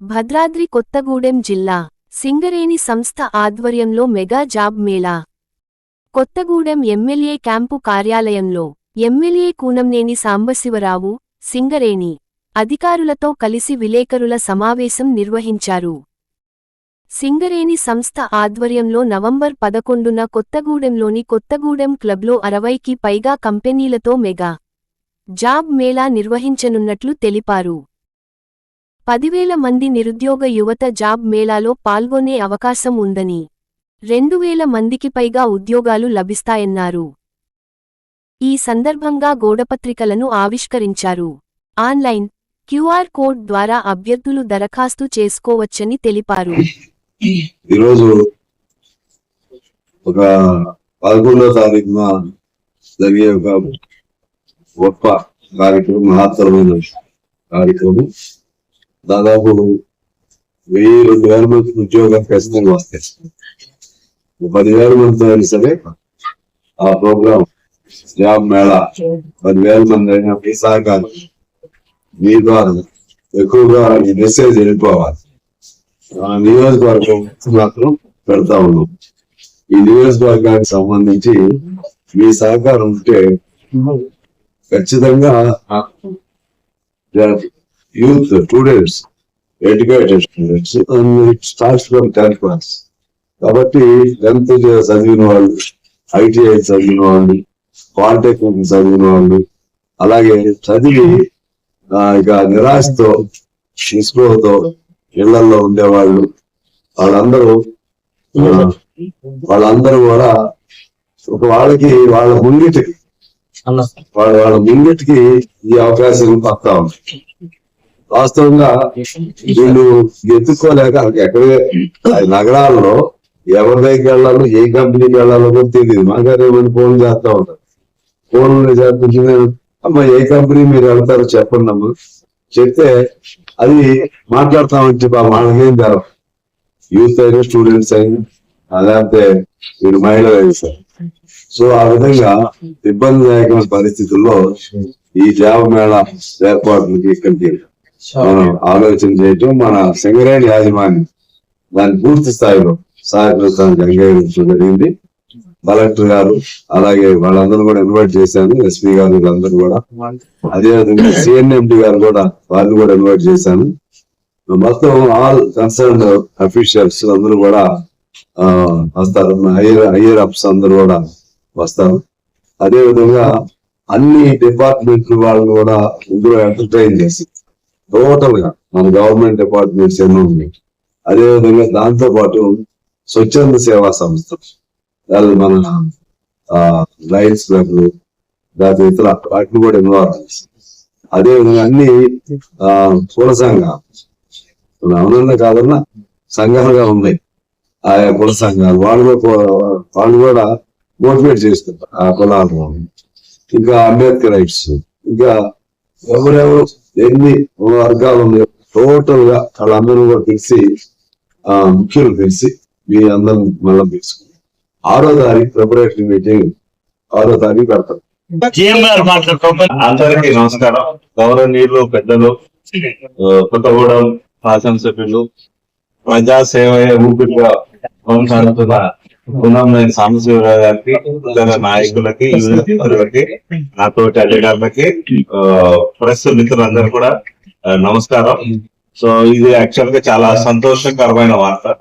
భద్రాద్రి కొత్తగూడెం జిల్లా సింగరేణి సంస్థ ఆధ్వర్యంలో mega job mela. Kothagudem MLA camp కార్యాలయంలో ఎమ్మెల్యే కూనంనేని సాంబశివరావు సింగరేణి అధికారులతో కలిసి విలేకరుల సమావేశం నిర్వహించారు. సింగరేణి సంస్థ ఆధ్వర్యంలో నవంబర్ పదకొండున కొత్తగూడెంలోని కొత్తగూడెం క్లబ్లో అరవైకి పైగా కంపెనీలతో మెగా జాబ్ మేళా నిర్వహించనున్నట్లు తెలిపారు. పదివేల మంది నిరుద్యోగ యువత జాబ్ మేళాలో పాల్గొనే అవకాశం ఉందని రెండు వేల మందికి పైగా ఉద్యోగాలు లభిస్తాయన్నారు. ఈ సందర్భంగా గోడపత్రికలను ఆవిష్కరించారు. ఆన్లైన్ క్యూఆర్ కోడ్ ద్వారా అభ్యర్థులు దరఖాస్తు చేసుకోవచ్చని తెలిపారు. ఈరోజు ఒక పదకొండో తారీఖున జరిగే ఒక గొప్ప కార్యక్రమం మహత్తరమైన కార్యక్రమం. దాదాపు వెయ్యి రెండు వేల మంది ఉద్యోగాలు ఖచ్చితంగా వస్తాయి పదివేల మంది అయినా సరే ఆ ప్రోగ్రామ్ జాబ్ మేళా పదివేల మంది అయినా మీ సహకారం మీ ద్వారా ఎక్కువగా ఈ మెసేజ్ వెళ్ళిపోవాలి. ఆ నియోజకవర్గం మాత్రం పెడతా ఉన్నాం. ఈ నియోజకవర్గానికి సంబంధించి మీ సహకారం ఉంటే ఖచ్చితంగా youth students educated students starts from tenth class. కాబట్టి టెన్త్ చదివిన వాళ్ళు ఐటీఐ చదివిన వాళ్ళు పాలిటెక్నిక్ చదివిన వాళ్ళు అలాగే చదివి ఆ, ఇక నిరాశతో నిస్పృహతో ఇళ్ళలో ఉండేవాళ్ళు. వాళ్ళందరూ వాళ్ళందరూ కూడా ఒక వాళ్ళకి వాళ్ళ ముంగిటికి వాళ్ళ వాళ్ళ ముంగిటికి ఈ అవకాశం వస్తా ఉంది. వాస్తవంగా వీళ్ళు ఎత్తుక్కోలేక ఎక్కడే నగరాల్లో ఎవరి దగ్గరికి వెళ్ళాలో ఏ కంపెనీకి వెళ్ళాలో కూడా తెలియదు మాగారు ఏమైనా ఫోన్ చేస్తా ఉంటారు. ఫోన్ చేస్తుంటే అమ్మ ఏ కంపెనీ మీరు వెళ్తారో చెప్పండి అమ్మా. చెప్తే అది మాట్లాడతామని చెప్పి ఆ వాళ్ళకేం తెలవు యూత్ అయినా స్టూడెంట్స్ అయినా లేకపోతే మీరు మహిళలు అయినా సార్. సో ఆ విధంగా ఇబ్బందిదాయకమైన పరిస్థితుల్లో ఈ జాబ్ మేళా ఏర్పాట్లకి ఇక్కడికి మనం ఆలోచన చేయటం మన సింగరేణి యాజమాన్యం దాని పూర్తి స్థాయిలో సహకరించడానికి అంగీకరించడం జరిగింది. కలెక్టర్ గారు అలాగే వాళ్ళందరూ కూడా ఇన్వైట్ చేశాను ఎస్పీ గారు వీళ్ళందరూ కూడా. అదే విధంగా సిఎన్ఎండి గారు కూడా వారిని కూడా ఇన్వైట్ చేశాను. మొత్తం ఆల్ కన్సర్న్ అఫీషియల్స్ అందరూ కూడా వస్తారు. హైయర్ హైయర్ అప్స్ అందరూ కూడా వస్తారు. అదే విధంగా అన్ని డిపార్ట్మెంట్ వాళ్ళు కూడా ఇందులో ఎంటర్టైన్ చేసి టోటల్గా మన గవర్నమెంట్ డిపార్ట్మెంట్స్ ఎన్నో ఉన్నాయి. అదేవిధంగా దాంతో పాటు స్వచ్ఛంద సేవా సంస్థ వాళ్ళు మన లయన్స్ క్లబ్ లేకపోతే ఇతర వాటిని కూడా ఇన్వాల్వ్ అదే విధంగా అన్ని ఆ, కుల సంఘాలు అవునన్నా కాదన్నా సంఘాలుగా ఉన్నాయి. ఆయా కుల సంఘాలు వాళ్ళు వాళ్ళు కూడా మోటివేట్ చేస్తారు ఆ కులాలను. ఇంకా అంబేద్కర్ రైట్స్ ఇంకా ఎవరెవరు ఎన్ని వర్గాలు ఉన్నాయో టోటల్గా వాళ్ళందరూ కూడా తెలిసి ఆ ముఖ్యులు తెలిసి మీ అందరం మళ్ళీ తీసుకుని ఆరో తారీఖు ప్రిపరేటరీ మీటింగ్ ఆరో తారీఖు పెడతారు. అందరికీ నమస్కారం. గౌరవనీయులు పెద్దలు కొత్తగూడెం శాసనసభ్యులు ప్రజా సేవ ఊపిరిగా కొనసాగుతున్న గుణంలేని సాంబశివరావు గారికి ఇతర నాయకులకి యువకులకి నాతోటి అధికారులకి ప్రెస్ మిత్రులందరూ కూడా నమస్కారం. సో ఇది యాక్చువల్గా చాలా సంతోషకరమైన వార్త.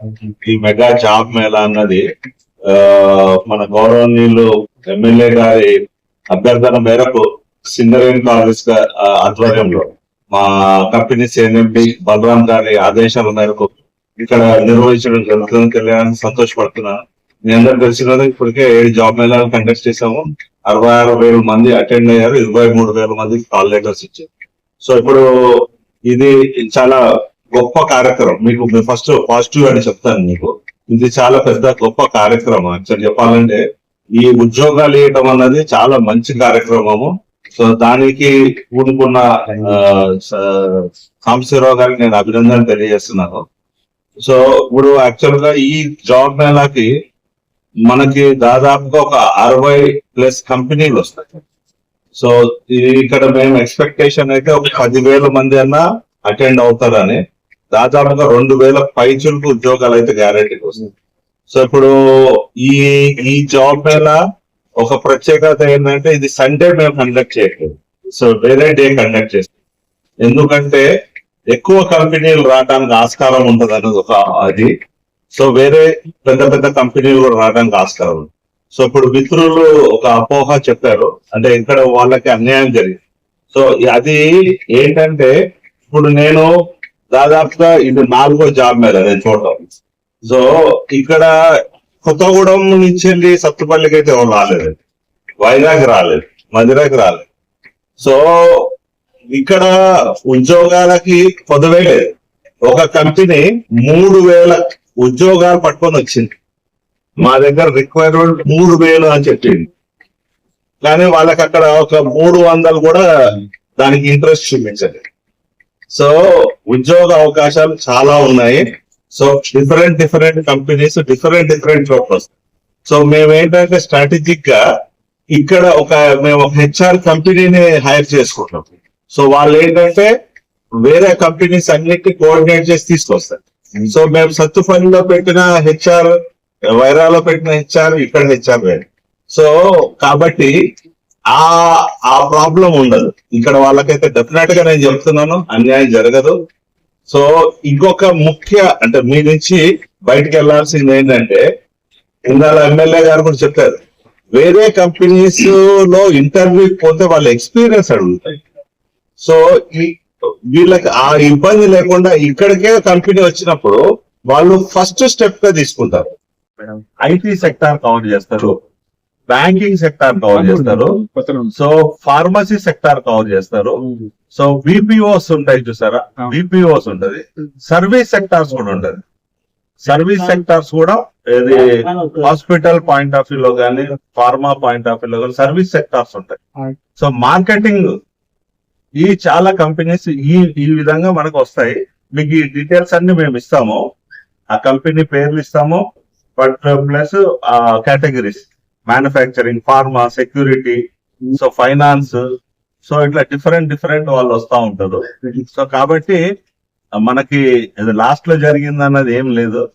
ఈ మెగా జాబ్ మేళా అన్నది మన గౌరవనీయులు ఎమ్మెల్యే గారి అభ్యర్థన మేరకు సింగరేణి కాంగ్రెస్ ఆధ్వర్యంలో మా కంపెనీ సిఎన్ఎండి బలరాం గారి ఆదేశాల మేరకు ఇక్కడ నిర్వహించడం జరుగుతుందని తెలియాలని సంతోషపడుతున్నాను మీ అందరూ తెలిసిన ఇప్పటికే ఏడు జాబ్ మేళాలు కండక్ట్ చేశాము. అరవై ఆరు వేల మంది అటెండ్ అయ్యారు. ఇరవై మూడు వేల మందికి కాల్ లెటర్స్ ఇచ్చారు. సో ఇప్పుడు ఇది చాలా గొప్ప కార్యక్రమం. మీకు ఫస్ట్ పాజిటివ్ అని చెప్తాను మీకు. ఇది చాలా పెద్ద గొప్ప కార్యక్రమం. యాక్చువల్ చెప్పాలంటే ఈ ఉద్యోగాలు ఇవ్వటం అన్నది చాలా మంచి కార్యక్రమము. సో దానికి కూడుకున్న ఆ, సాంబశివరావు గారికి నేను అభినందనలు తెలియజేస్తున్నాను. సో ఇప్పుడు యాక్చువల్గా ఈ జాబ్ మేళాకి మనకి దాదాపుగా ఒక అరవై ప్లస్ కంపెనీలు వస్తాయి. సో ఇది ఇక్కడ మేము ఎక్స్పెక్టేషన్ అయితే ఒక పదివేల మంది అన్నా అటెండ్ అవుతారని. దాదాపుగా రెండు వేల పైచులకు ఉద్యోగాలు అయితే గ్యారెంటీకి వస్తాయి. సో ఇప్పుడు ఈ ఈ జాబ్ మేళ ఒక ప్రత్యేకత ఏంటంటే ఇది సండే మేము కండక్ట్ చేయట్లేదు. సో వేరే డే కండక్ట్ చేస్తాం. ఎందుకంటే ఎక్కువ కంపెనీలు రావడానికి ఆస్కారం ఉంటుంది అన్నది ఒక అది. సో వేరే పెద్ద పెద్ద కంపెనీలు కూడా రావడానికి ఆస్కారం ఉంది సో ఇప్పుడు మిత్రులు ఒక అపోహ చెప్పారు. అంటే ఇక్కడ వాళ్ళకి అన్యాయం జరిగింది. సో అది ఏంటంటే ఇప్పుడు నేను దాదాపుగా ఇది నాలుగో జాబ్ మీద నేను చూడటం. సో ఇక్కడ కొత్తగూడెం నుంచి వెళ్ళి సత్తుపల్లికి అయితే ఎవరు రాలేదు. వైజాగ్ రాలేదు. మధురైకి రాలేదు. సో ఇక్కడ ఉద్యోగాలకి పొదవే లేదు ఒక కంపెనీ మూడు వేల ఉద్యోగాలు పట్టుకొని వచ్చింది. మా దగ్గర రిక్వైర్మెంట్ మూడు వేలు అని చెప్పింది. కానీ వాళ్ళకి అక్కడ ఒక మూడు వందలు కూడా దానికి ఇంట్రెస్ట్ చూపించండి సో ఉద్యోగ అవకాశాలు చాలా ఉన్నాయి. So different different companies different different purpose so మేము ఏంటంటే స్ట్రాటజిక్గా ఇక్కడ ఒక మేము ఒక హెచ్ఆర్ కంపెనీని హైర్ చేసుకుంటాం సో వాళ్ళు ఏంటంటే వేరే కంపెనీస్ అన్నిటి కోఆర్డినేట్ చేసి తీసుకొస్తారు. సో మేము సత్తుపల్లిలో పెట్టిన హెచ్ఆర్ వైరాలో పెట్టిన హెచ్ఆర్ ఇక్కడ హెచ్ఆర్ వేరే. సో కాబట్టి ఆ ఆ ప్రాబ్లం ఉండదు. ఇక్కడ వాళ్ళకైతే డెఫినెట్గా నేను చెప్తున్నాను అన్యాయం జరగదు. సో ఇంకొక ముఖ్య అంటే మీ నుంచి బయటకు వెళ్ళాల్సింది ఏంటంటే ఇందాల ఎమ్మెల్యే గారు కూడా చెప్పారు వేరే కంపెనీస్లో ఇంటర్వ్యూ పోతే వాళ్ళ ఎక్స్పీరియన్స్ అడుగుతాయి. సో వీళ్ళకి ఆ ఇబ్బంది లేకుండా ఇక్కడికే కంపెనీ వచ్చినప్పుడు వాళ్ళు ఫస్ట్ స్టెప్గా తీసుకుంటారు. ఐటీ సెక్టార్ కవర్ చేస్తారు. బ్యాంకింగ్ సెక్టార్ కవర్ చేస్తారు. సో ఫార్మసీ సెక్టార్ కవర్ చేస్తారు. సో బీపీఓస్ ఉంటాయి చూసారా? బీపీఓస్ ఉంటది. సర్వీస్ సెక్టార్స్ కూడా ఉంటది. సర్వీస్ సెక్టార్స్ కూడా ఇది హాస్పిటల్ పాయింట్ ఆఫ్ వ్యూ లో కానీ ఫార్మా పాయింట్ ఆఫ్ వ్యూ లో కానీ సర్వీస్ సెక్టార్స్ ఉంటాయి. సో మార్కెటింగ్ ఈ చాలా కంపెనీస్ ఈ ఈ విధంగా మనకు వస్తాయి. మీకు ఈ డీటెయిల్స్ అన్ని మేము ఇస్తాము. ఆ కంపెనీ పేర్లు ఇస్తాము. బట్ ప్లస్ ఆ categories. Manufacturing pharma security so finance so ఇట్లా డిఫరెంట్ డిఫరెంట్ వాళ్ళు వస్తా ఉంటారు. సో కాబట్టి మనకి లాస్ట్లో జరిగింది అన్నది ఏం లేదు.